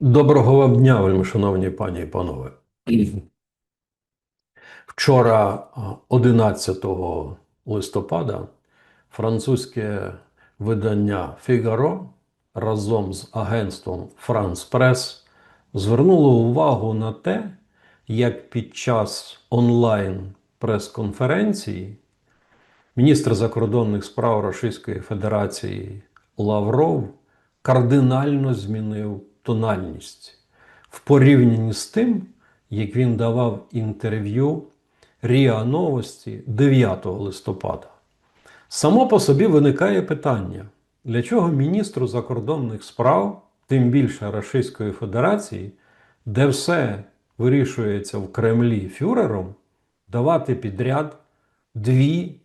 Доброго вам дня, вельми шановні пані і панове. Вчора, 11 листопада, французьке видання Фігаро разом з агентством France Press звернуло увагу на те, як під час онлайн прес-конференції міністр закордонних справ Російської Федерації Лавров кардинально змінив тональність в порівнянні з тим, як він давав інтерв'ю Ріа Новості 9 листопада. Само по собі виникає питання, для чого міністру закордонних справ, тим більше Російської Федерації, де все вирішується в Кремлі фюрером, давати підряд дві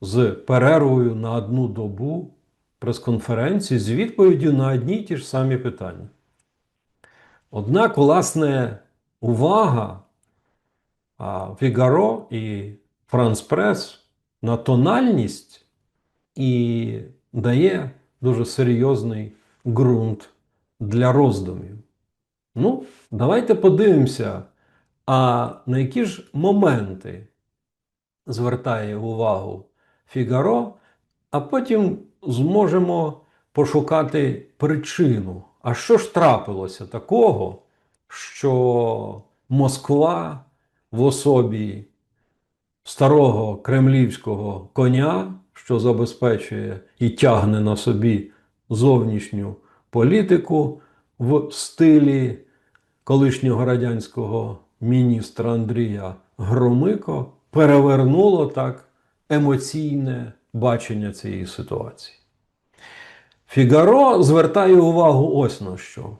з перервою на одну добу прес-конференції з відповіддю на одні й ті ж самі питання. Однак, власне, увага Фігаро і Франс Прес на тональність і дає дуже серйозний ґрунт для роздумів. Ну, давайте подивимося, а на які ж моменти звертає увагу Фігаро, а потім зможемо пошукати причину. А що ж трапилося такого, що Москва в особі старого кремлівського коня, що забезпечує і тягне на собі зовнішню політику в стилі колишнього радянського міністра Андрія Громико, перевернуло так емоційне бачення цієї ситуації. Фігаро звертає увагу ось на що,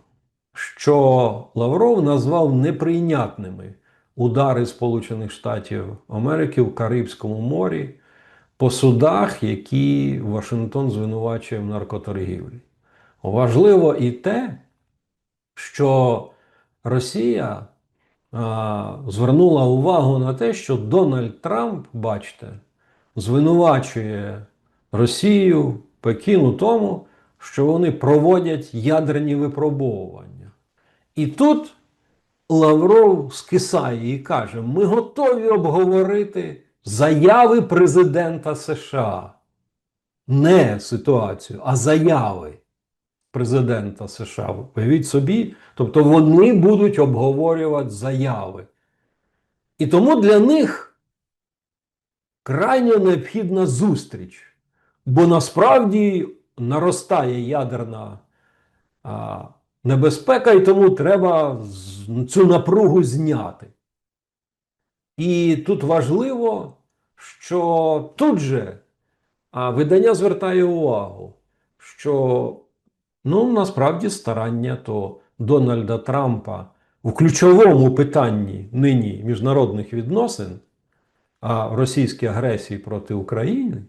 що Лавров назвав неприйнятними удари Сполучених Штатів Америки в Карибському морі по судах, які Вашингтон звинувачує в наркоторгівлі. Важливо і те, що Росія а, звернула увагу на те, що Дональд Трамп, бачите, звинувачує Росію, Пекін у тому, що вони проводять ядерні випробовування. І тут Лавров скисає і каже: ми готові обговорити заяви президента США. Не ситуацію, а заяви президента США. Уявіть собі, тобто вони будуть обговорювати заяви. І тому для них крайньо необхідна зустріч. Бо насправді наростає ядерна а, небезпека, і тому треба цю напругу зняти. І тут важливо, що тут же а, видання звертає увагу, що ну, насправді старання то Дональда Трампа у ключовому питанні нині міжнародних відносин, а російській агресії проти України.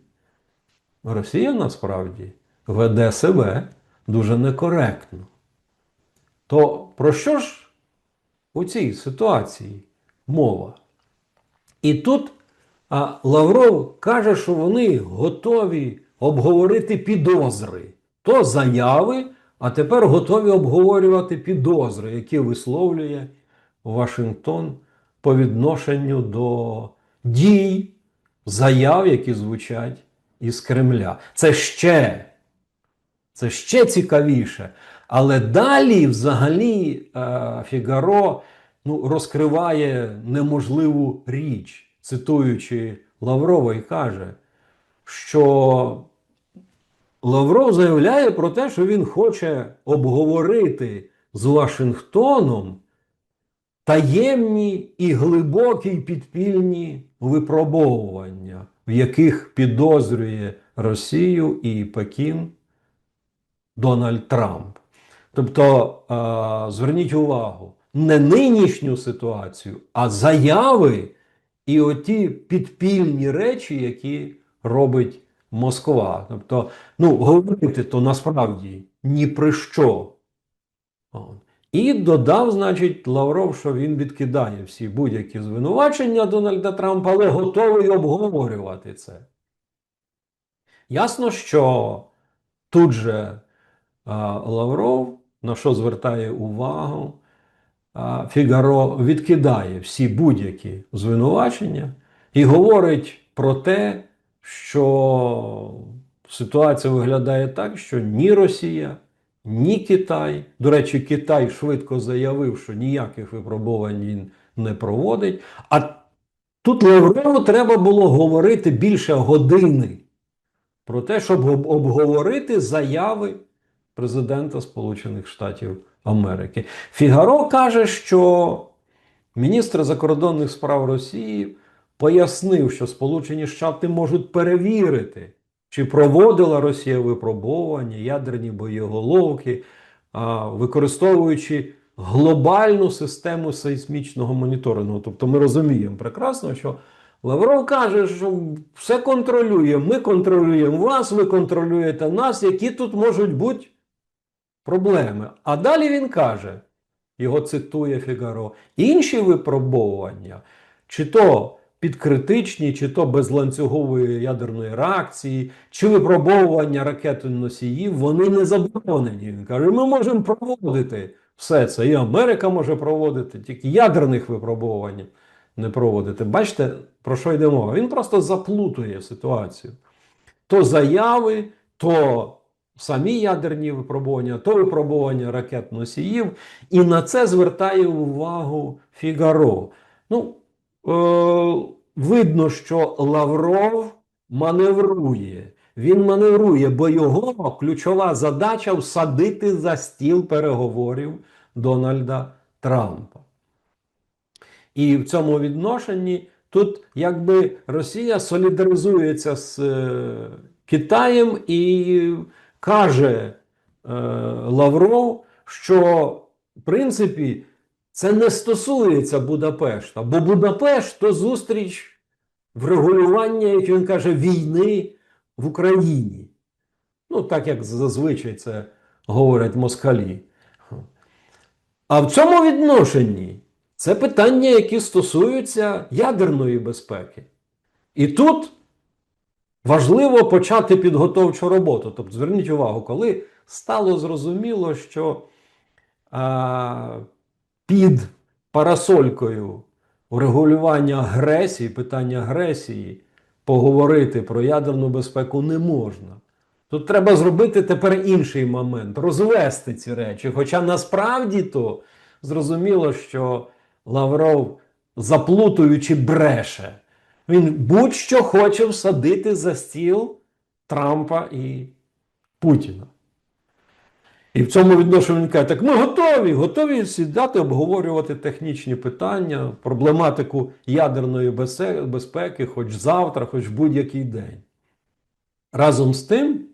Росія насправді веде себе дуже некоректно. То про що ж у цій ситуації мова? І тут а, Лавров каже, що вони готові обговорити підозри. То заяви, а тепер готові обговорювати підозри, які висловлює Вашингтон по відношенню до дій, заяв, які звучать із Кремля. Це ще, це ще цікавіше. Але далі, взагалі, е, Фігаро ну, розкриває неможливу річ, цитуючи Лаврова, і каже, що Лавров заявляє про те, що він хоче обговорити з Вашингтоном таємні і глибокі підпільні випробовування, в яких підозрює Росію і Пекін Дональд Трамп. Тобто, е, зверніть увагу, не нинішню ситуацію, а заяви і оті підпільні речі, які робить Москва. Тобто, ну, говорити то насправді ні про що. І додав, значить, Лавров, що він відкидає всі будь-які звинувачення Дональда Трампа, але готовий обговорювати це. Ясно, що тут же Лавров на що звертає увагу, Фігаро відкидає всі будь-які звинувачення і говорить про те, що ситуація виглядає так, що ні Росія, ні Китай. До речі, Китай швидко заявив, що ніяких випробувань він не проводить. А тут Лаврову треба було говорити більше години про те, щоб обговорити заяви президента Сполучених Штатів Америки. Фігаро каже, що міністр закордонних справ Росії пояснив, що Сполучені Штати можуть перевірити, чи проводила Росія випробовування, ядерні боєголовки, використовуючи глобальну систему сейсмічного моніторингу. Тобто ми розуміємо прекрасно, що Лавров каже, що все контролює, ми контролюємо вас, ви контролюєте нас, які тут можуть бути проблеми. А далі він каже, його цитує Фігаро, інші випробовування, чи то підкритичні, чи то безланцюгової ядерної реакції, чи випробовування ракети носіїв, вони не заборонені. Він каже, ми можемо проводити все це. І Америка може проводити, тільки ядерних випробувань не проводити. Бачите, про що йде мова? Він просто заплутує ситуацію. То заяви, то самі ядерні випробування, то випробування ракет носіїв, і на це звертає увагу Фігаро. Ну, е, видно, що Лавров маневрує. Він маневрує, бо його ключова задача всадити за стіл переговорів Дональда Трампа. І в цьому відношенні тут якби Росія солідаризується з е, Китаєм і каже е, Лавров, що в принципі це не стосується Будапешта, бо Будапешт то зустріч врегулювання, як він каже, війни в Україні. Ну, так як зазвичай це говорять москалі. А в цьому відношенні це питання, які стосуються ядерної безпеки. І тут важливо почати підготовчу роботу. Тобто, зверніть увагу, коли стало зрозуміло, що а, під парасолькою врегулювання агресії, питання агресії, поговорити про ядерну безпеку не можна. Тут треба зробити тепер інший момент, розвести ці речі. Хоча насправді то зрозуміло, що Лавров, заплутуючи, бреше. Він будь-що хоче всадити за стіл Трампа і Путіна. І в цьому відношенні він каже, так ми готові, готові сідати, обговорювати технічні питання, проблематику ядерної безпеки, хоч завтра, хоч будь-який день. Разом з тим,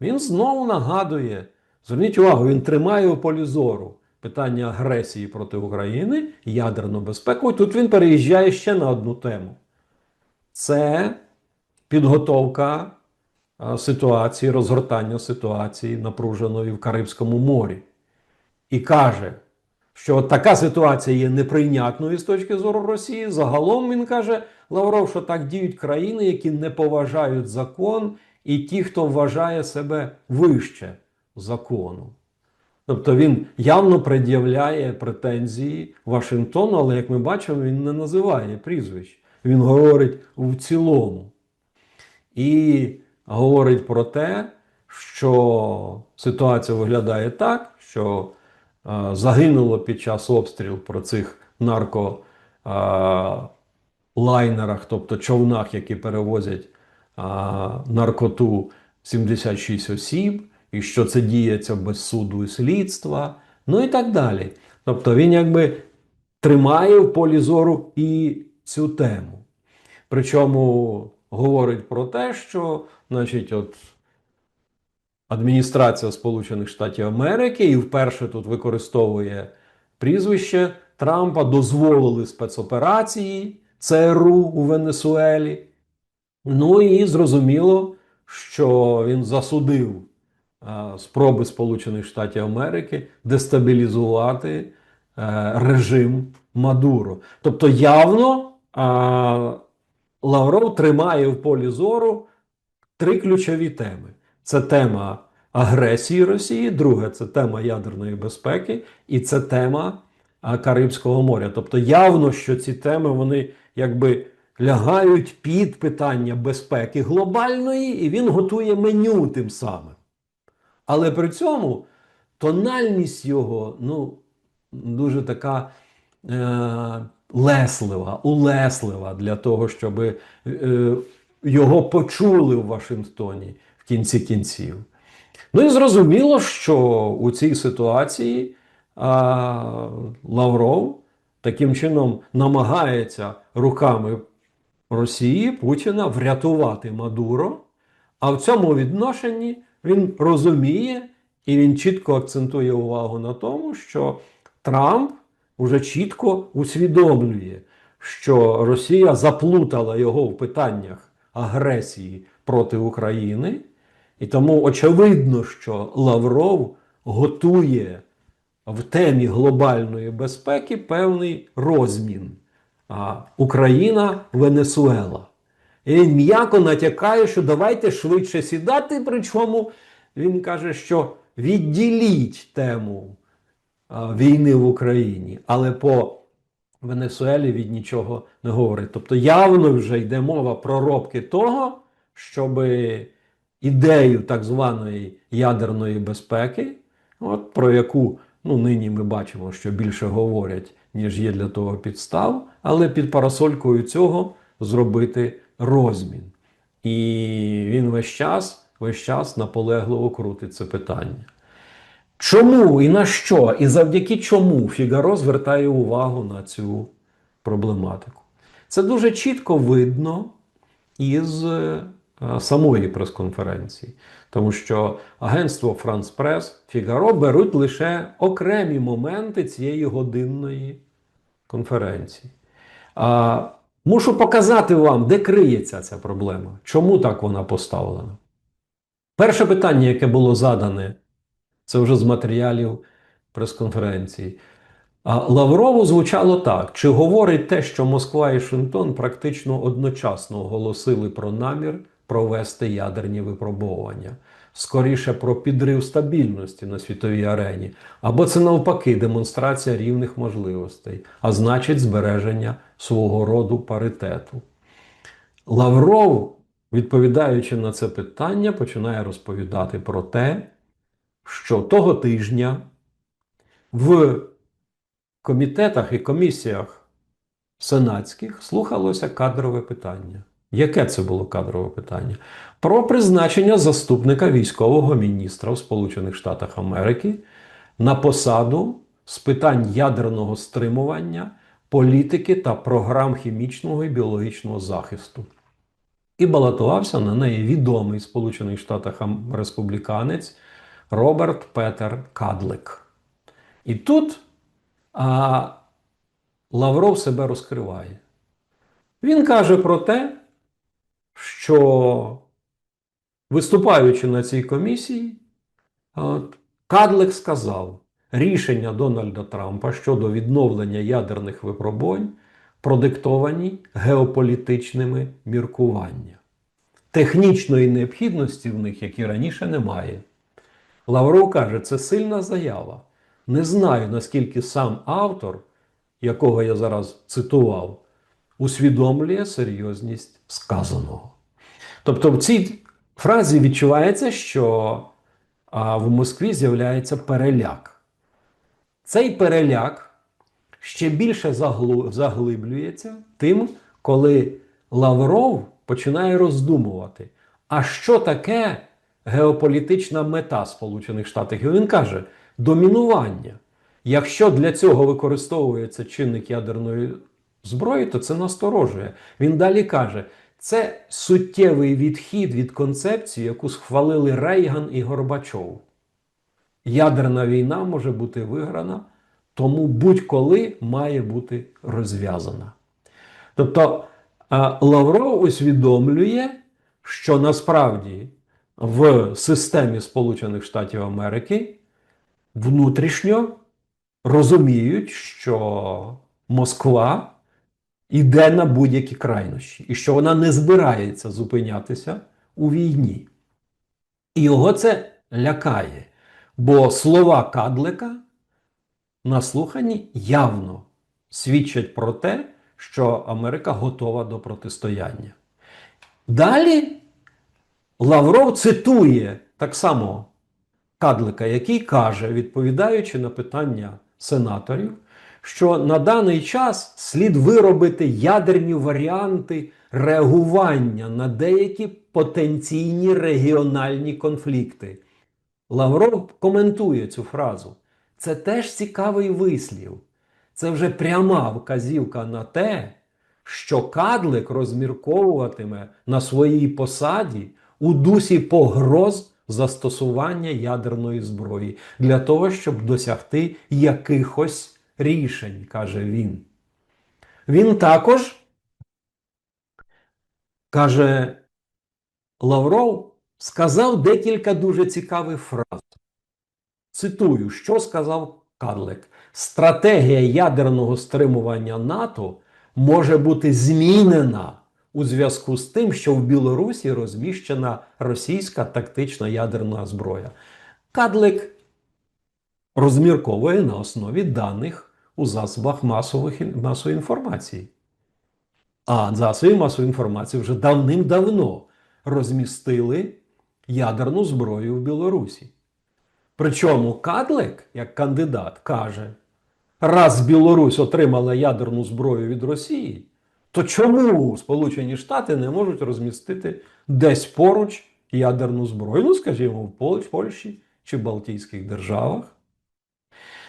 він знову нагадує, зверніть увагу, він тримає у полі зору питання агресії проти України, ядерну безпеку. І тут він переїжджає ще на одну тему. Це підготовка ситуації, розгортання ситуації напруженої в Карибському морі. І каже, що така ситуація є неприйнятною з точки зору Росії. Загалом він каже Лавров, що так діють країни, які не поважають закон, і ті, хто вважає себе вище закону. Тобто він явно пред'являє претензії Вашингтону, але як ми бачимо, він не називає прізвищ. Він говорить в цілому. І говорить про те, що ситуація виглядає так, що е, загинуло під час обстрілу про цих нарко е, тобто човнах, які перевозять а, наркоту 76 осіб, і що це діється без суду і слідства, ну і так далі. Тобто він якби тримає в полі зору і цю тему. Причому говорить про те, що, значить, от адміністрація Сполучених Штатів Америки і вперше тут використовує прізвище Трампа, дозволили спецоперації ЦРУ у Венесуелі. Ну і зрозуміло, що він засудив е, спроби Сполучених Штатів Америки дестабілізувати е, режим Мадуро. Тобто явно Лавров тримає в полі зору три ключові теми: це тема агресії Росії, друге це тема ядерної безпеки, і це тема Карибського моря. Тобто явно, що ці теми вони якби лягають під питання безпеки глобальної, і він готує меню тим самим. Але при цьому тональність його ну, дуже така е, леслива, улеслива для того, щоб е, його почули в Вашингтоні в кінці кінців. Ну і зрозуміло, що у цій ситуації а, Лавров таким чином намагається руками Росії Путіна врятувати Мадуро. А в цьому відношенні він розуміє і він чітко акцентує увагу на тому, що Трамп уже чітко усвідомлює, що Росія заплутала його в питаннях агресії проти України, і тому очевидно, що Лавров готує в темі глобальної безпеки певний розмін. А, Україна, Венесуела. І він м'яко натякає, що давайте швидше сідати. Причому він каже, що відділіть тему війни в Україні, але по Венесуелі від нічого не говорить. Тобто явно вже йде мова про робки того, щоб ідею так званої ядерної безпеки, от, про яку ну, нині ми бачимо, що більше говорять, ніж є для того підстав, але під парасолькою цього зробити розмін. І він весь час, весь час наполегливо крутить це питання. Чому і на що, і завдяки чому Фігаро звертає увагу на цю проблематику? Це дуже чітко видно із е, самої прес-конференції, тому що агентство Франс Прес Фігаро беруть лише окремі моменти цієї годинної конференції. А, Мушу показати вам, де криється ця проблема, чому так вона поставлена. Перше питання, яке було задане, це вже з матеріалів прес-конференції. А Лаврову звучало так: чи говорить те, що Москва і Вашингтон практично одночасно оголосили про намір провести ядерні випробовування, скоріше про підрив стабільності на світовій арені, або це навпаки демонстрація рівних можливостей, а значить, збереження свого роду паритету. Лавров, відповідаючи на це питання, починає розповідати про те, що того тижня в комітетах і комісіях сенатських слухалося кадрове питання. Яке це було кадрове питання? Про призначення заступника військового міністра в Сполучених Штатах Америки на посаду з питань ядерного стримування, політики та програм хімічного і біологічного захисту. І балотувався на неї відомий Сполучених Штатах республіканець Роберт Петер Кадлик. І тут а, Лавров себе розкриває. Він каже про те, що виступаючи на цій комісії, Кадлик сказав, рішення Дональда Трампа щодо відновлення ядерних випробувань продиктовані геополітичними міркуваннями. Технічної необхідності в них, як і раніше, немає. Лавров каже, це сильна заява. Не знаю, наскільки сам автор, якого я зараз цитував, усвідомлює серйозність сказаного. Тобто, в цій фразі відчувається, що в Москві з'являється переляк. Цей переляк ще більше заглиблюється тим, коли Лавров починає роздумувати, а що таке геополітична мета Сполучених Штатів? І він каже: домінування. Якщо для цього використовується чинник ядерної зброї, то це насторожує. Він далі каже: це суттєвий відхід від концепції, яку схвалили Рейган і Горбачов. Ядерна війна може бути виграна, тому будь-коли має бути розв'язана. Тобто Лавров усвідомлює, що насправді в системі Сполучених Штатів Америки внутрішньо розуміють, що Москва йде на будь-які крайнощі, і що вона не збирається зупинятися у війні. І його це лякає. Бо слова Кадлика на слуханні явно свідчать про те, що Америка готова до протистояння. Далі Лавров цитує так само Кадлика, який каже, відповідаючи на питання сенаторів, що на даний час слід виробити ядерні варіанти реагування на деякі потенційні регіональні конфлікти. Лавров коментує цю фразу. Це теж цікавий вислів. Це вже пряма вказівка на те, що Кадлик розмірковуватиме на своїй посаді у дусі погроз застосування ядерної зброї для того, щоб досягти якихось рішень, каже він. Він також каже Лавров, сказав декілька дуже цікавих фраз. Цитую, що сказав Кадлик. Стратегія ядерного стримування НАТО може бути змінена у зв'язку з тим, що в Білорусі розміщена російська тактична ядерна зброя. Кадлик розмірковує на основі даних у засобах масових, масової інформації. А засоби масової інформації вже давним-давно розмістили ядерну зброю в Білорусі. Причому Кадлик, як кандидат, каже: раз Білорусь отримала ядерну зброю від Росії, то чому Сполучені Штати не можуть розмістити десь поруч ядерну зброю? Ну, скажімо, в Польщі чи Балтійських державах?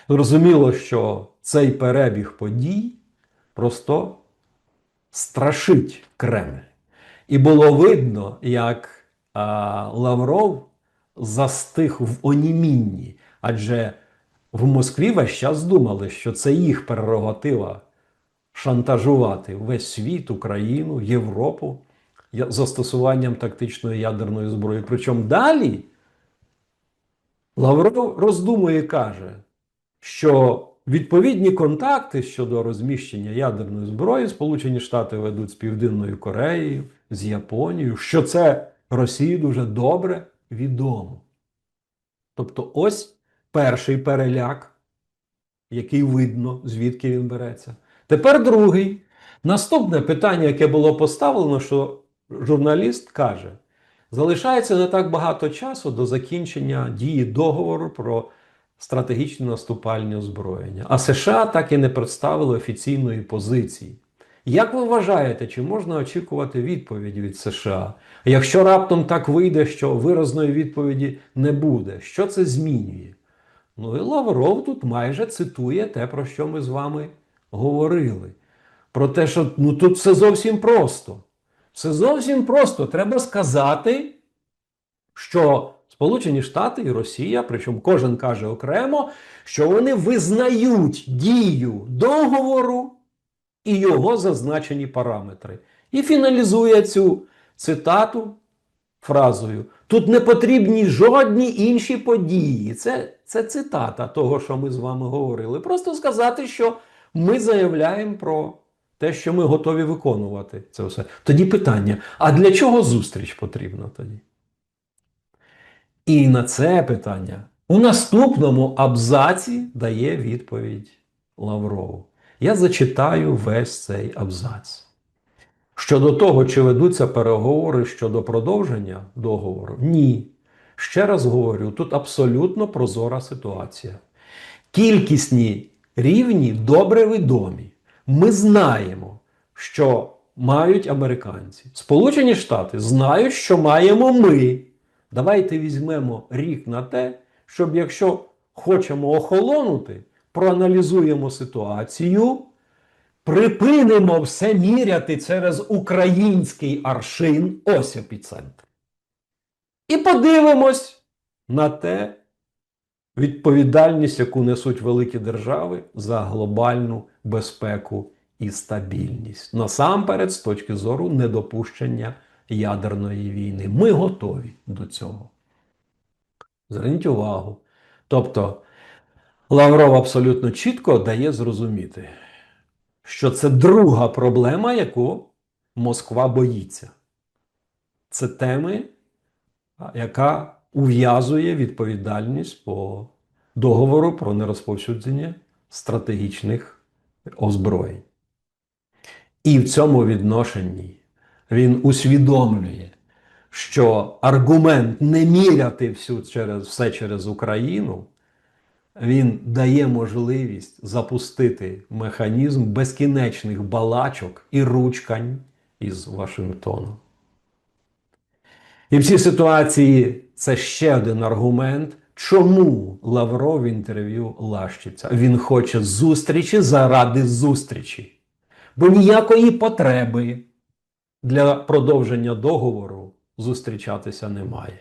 Зрозуміло, що цей перебіг подій просто страшить Кремль. І було видно, як а, Лавров застиг в онімінні, адже в Москві весь час думали, що це їх прерогатива шантажувати весь світ, Україну, Європу застосуванням тактичної ядерної зброї. Причому далі Лавров роздумує і каже, що відповідні контакти щодо розміщення ядерної зброї Сполучені Штати ведуть з Південною Кореєю, з Японією, що це Росії дуже добре відомо. Тобто, ось перший переляк, який видно, звідки він береться. Тепер другий. Наступне питання, яке було поставлено, що журналіст каже: залишається не так багато часу до закінчення дії договору про стратегічне наступальне озброєння. А США так і не представили офіційної позиції. Як ви вважаєте, чи можна очікувати відповіді від США? Якщо раптом так вийде, що виразної відповіді не буде, що це змінює? Ну і Лавров тут майже цитує те, про що ми з вами говорили. Про те, що ну тут все зовсім просто. Все зовсім просто. Треба сказати, що Сполучені Штати і Росія, причому кожен каже окремо, що вони визнають дію договору і його зазначені параметри. І фіналізує цю цитату фразою: тут не потрібні жодні інші події. Це, це цитата того, що ми з вами говорили. Просто сказати, що ми заявляємо про те, що ми готові виконувати це все. Тоді питання: а для чого зустріч потрібна тоді? І на це питання у наступному абзаці дає відповідь Лаврову. Я зачитаю весь цей абзац. Щодо того, чи ведуться переговори щодо продовження договору, ні. Ще раз говорю, тут абсолютно прозора ситуація. Кількісні рівні добре відомі. Ми знаємо, що мають американці. Сполучені Штати знають, що маємо ми. Давайте візьмемо рік на те, щоб якщо хочемо охолонути, проаналізуємо ситуацію, припинимо все міряти через український аршин, ось епіцентр. І подивимось на те відповідальність, яку несуть великі держави за глобальну безпеку і стабільність. Насамперед, з точки зору недопущення ядерної війни. Ми готові до цього. Зверніть увагу. Тобто, Лавров абсолютно чітко дає зрозуміти, що це друга проблема, яку Москва боїться. Це теми, яка ув'язує відповідальність по договору про нерозповсюдження стратегічних озброєнь. І в цьому відношенні він усвідомлює, що аргумент не міряти всю через, все через Україну, він дає можливість запустити механізм безкінечних балачок і ручкань із Вашингтоном. І в цій ситуації це ще один аргумент, чому Лавров інтерв'ю лащиться. Він хоче зустрічі заради зустрічі. Бо ніякої потреби для продовження договору зустрічатися немає.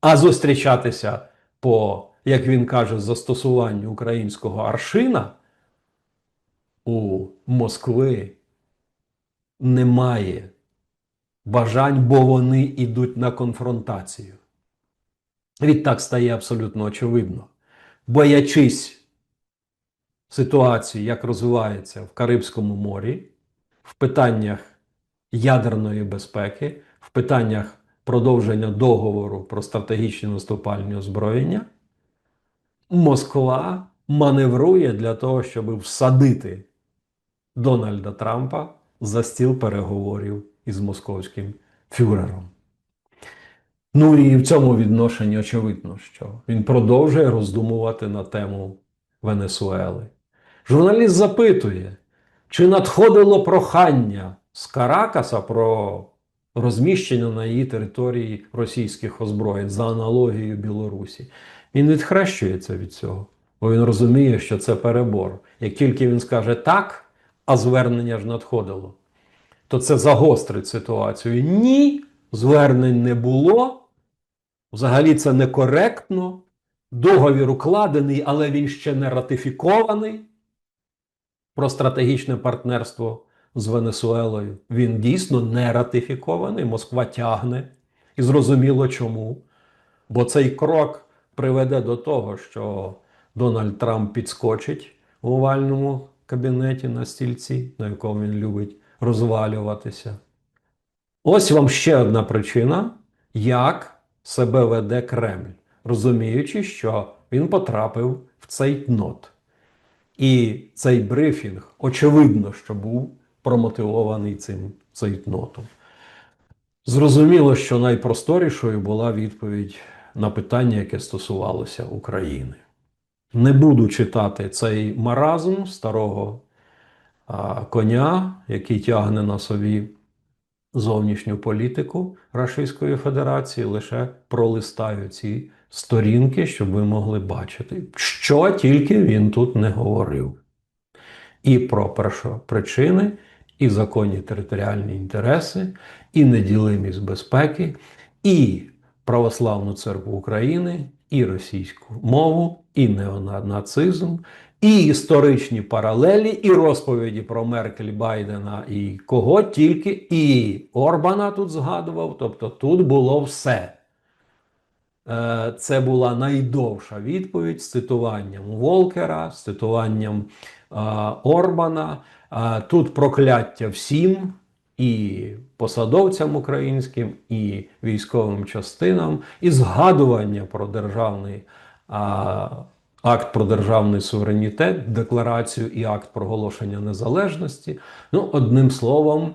А зустрічатися по, як він каже, застосуванню українського аршина у Москви немає бажань, бо вони йдуть на конфронтацію. Відтак стає абсолютно очевидно. Боячись ситуації, як розвивається в Карибському морі, в питаннях ядерної безпеки, в питаннях продовження договору про стратегічні наступальні озброєння, Москва маневрує для того, щоб всадити Дональда Трампа за стіл переговорів із московським фюрером. Ну і в цьому відношенні очевидно, що він продовжує роздумувати на тему Венесуели. Журналіст запитує, чи надходило прохання з Каракаса про розміщення на її території російських озброєнь за аналогією Білорусі. Він відхрещується від цього, бо він розуміє, що це перебор. Як тільки він скаже так, а звернення ж надходило, то це загострить ситуацію. Ні, звернень не було. Взагалі це некоректно. Договір укладений, але він ще не ратифікований про стратегічне партнерство з Венесуелою. Він дійсно не ратифікований. Москва тягне. І зрозуміло чому. Бо цей крок приведе до того, що Дональд Трамп підскочить у овальному кабінеті на стільці, на якому він любить розвалюватися. Ось вам ще одна причина, як себе веде Кремль, розуміючи, що він потрапив в цей нот. І цей брифінг, очевидно, що був промотивований цим цейтнотом. Зрозуміло, що найпросторішою була відповідь на питання, яке стосувалося України. Не буду читати цей маразм старого а, коня, який тягне на собі зовнішню політику Російської Федерації, лише пролистаю ці сторінки, щоб ви могли бачити, що тільки він тут не говорив. І про першопричини, і законні територіальні інтереси, і неділимість безпеки, і Православну церкву України, і російську мову, і неонацизм, і історичні паралелі, і розповіді про Меркель Байдена, і кого тільки, і Орбана тут згадував. Тобто тут було все. Е, Це була найдовша відповідь з цитуванням Волкера, з цитуванням е, Орбана. Е, Тут прокляття всім. І посадовцям українським, і військовим частинам, і згадування про державний акт про державний суверенітет, декларацію і акт проголошення незалежності. Ну, одним словом,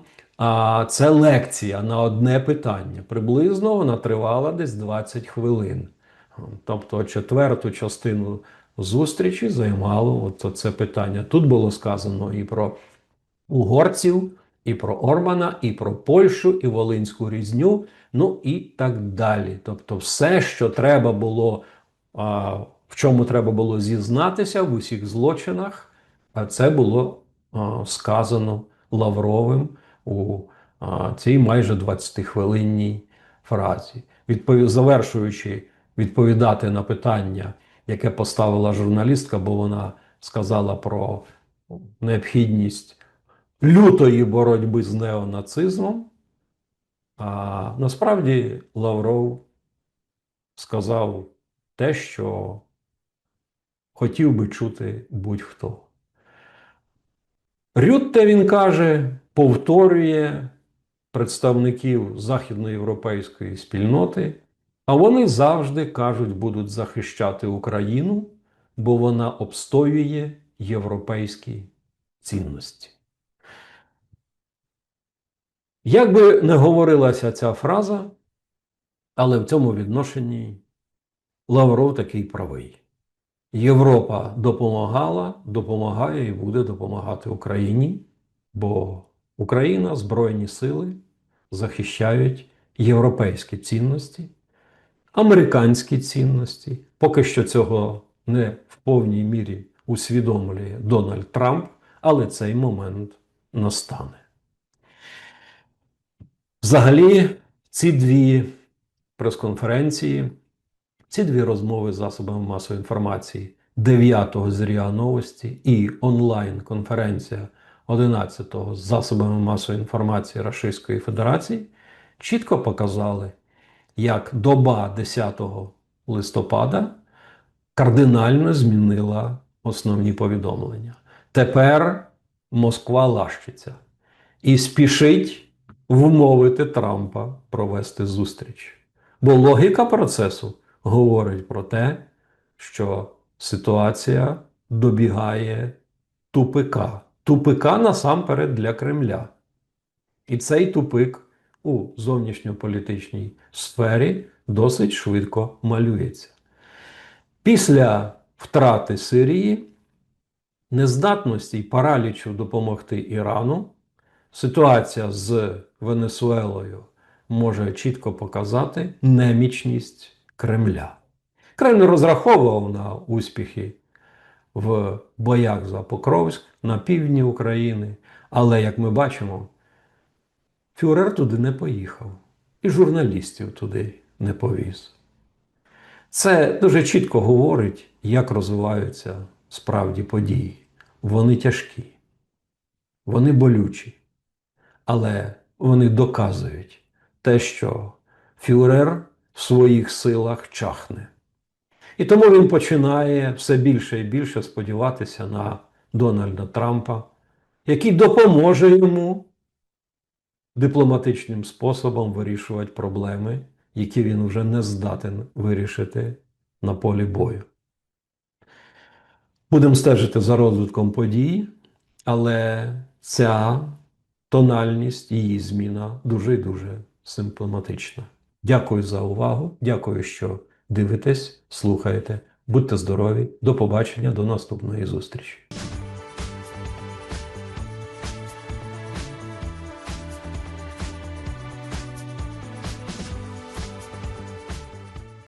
це лекція на одне питання. Приблизно вона тривала десь 20 хвилин. Тобто четверту частину зустрічі займало от це питання. Тут було сказано і про угорців і про Орбана, і про Польщу, і Волинську різню, ну і так далі. Тобто, все, що треба було, в чому треба було зізнатися в усіх злочинах, це було сказано Лавровим у цій майже 20-хвилинній фразі. Відповів, завершуючи відповідати на питання, яке поставила журналістка, бо вона сказала про необхідність лютої боротьби з неонацизмом. А насправді Лавров сказав те, що хотів би чути будь-хто. Рютте, він каже, повторює представників західноєвропейської спільноти А вони завжди кажуть, будуть захищати Україну, бо вона обстоює європейські цінності. Як би не говорилася ця фраза, але в цьому відношенні Лавров такий правий. Європа допомагала, допомагає і буде допомагати Україні, бо Україна, Збройні сили захищають європейські цінності, американські цінності. Поки що цього не в повній мірі усвідомлює Дональд Трамп, але цей момент настане. Взагалі, ці дві прес-конференції, ці дві розмови з засобами масової інформації 9-го з РІА Новості і онлайн-конференція 11-го з засобами масової інформації Російської Федерації чітко показали, як доба 10 листопада кардинально змінила основні повідомлення. Тепер Москва лащиться і спішить вмовити Трампа провести зустріч. Бо логіка процесу говорить про те, що ситуація добігає тупика. Тупика насамперед для Кремля. І цей тупик у зовнішньополітичній сфері досить швидко малюється. Після втрати Сирії, нездатності й паралічу допомогти Ірану, ситуація з Венесуелою може чітко показати немічність Кремля. Кремль розраховував на успіхи в боях за Покровськ на півдні України, але, як ми бачимо, фюрер туди не поїхав і журналістів туди не повіз. Це дуже чітко говорить, як розвиваються справді події. Вони тяжкі, вони болючі, але вони доказують те, що фюрер в своїх силах чахне. І тому він починає все більше і більше сподіватися на Дональда Трампа, який допоможе йому дипломатичним способом вирішувати проблеми, які він вже не здатен вирішити на полі бою. Будемо стежити за розвитком подій, але ця тональність, її зміна дуже і дуже симптоматична. Дякую за увагу. Дякую, що дивитесь, слухаєте. Будьте здорові, до побачення, до наступної зустрічі.